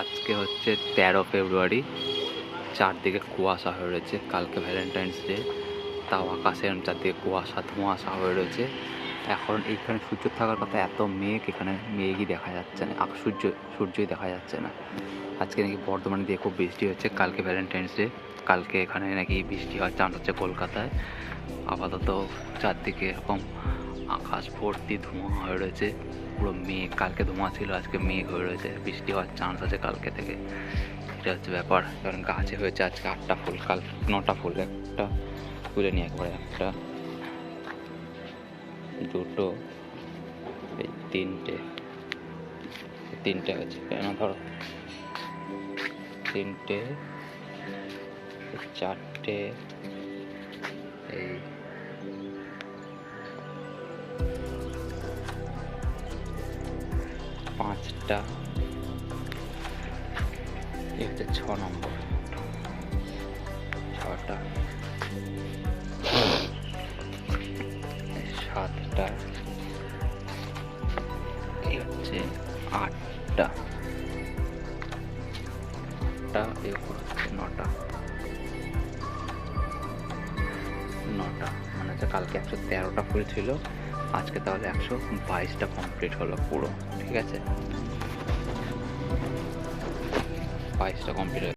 আজকে হচ্ছে তেরো ফেব্রুয়ারি। চারদিকে কুয়াশা হয়ে রয়েছে, কালকে ভ্যালেন্টাইন্স ডে, তাও আকাশে চারদিকে কুয়াশা, ধোঁয়াশা হয়ে রয়েছে। এখন এইখানে সূর্য থাকার কথা এত মেঘ, এখানে মেঘই দেখা যাচ্ছে না সূর্য, সূর্যই দেখা যাচ্ছে না। আজকে নাকি বর্ধমানে দিয়ে খুব বৃষ্টি হচ্ছে, কালকে ভ্যালেন্টাইন্স ডে, কালকে এখানে নাকি বৃষ্টি হওয়ার চান্স হচ্ছে কলকাতায়। আপাতত চারদিকে এরকম আকাশ ভর্তি ধোঁয়া হয়ে রয়েছে। পুরো মেঘ, কালকে ধোঁয়া ছিল, আজকে মেঘ হয়ে রয়েছে। বৃষ্টি হওয়ার চান্স আছে কালকে থেকে। এটা হচ্ছে ব্যাপার। কারণ গাছে হয়েছে আজকে আটটা ফুল, কাল নটা ফুল, একটা তুলে নিয়ে একবারে, একটা, দুটো, এই তিনটে তিনটে হয়েছে। কেন ধরো? তিনটে, চারটে পাঁচটা। হচ্ছে ছ নম্বর। ছটা। সাতটা। হচ্ছে আটটা। আটটা, এই উপর হচ্ছে নটা। নটা মানে হচ্ছে কালকে একশো তেরোটা ফুল ছিল আজকে তাহলে একশো বাইশটা কমপ্লিট হলো পুরো ঠিক আছে? বাইশটা কমপ্লিট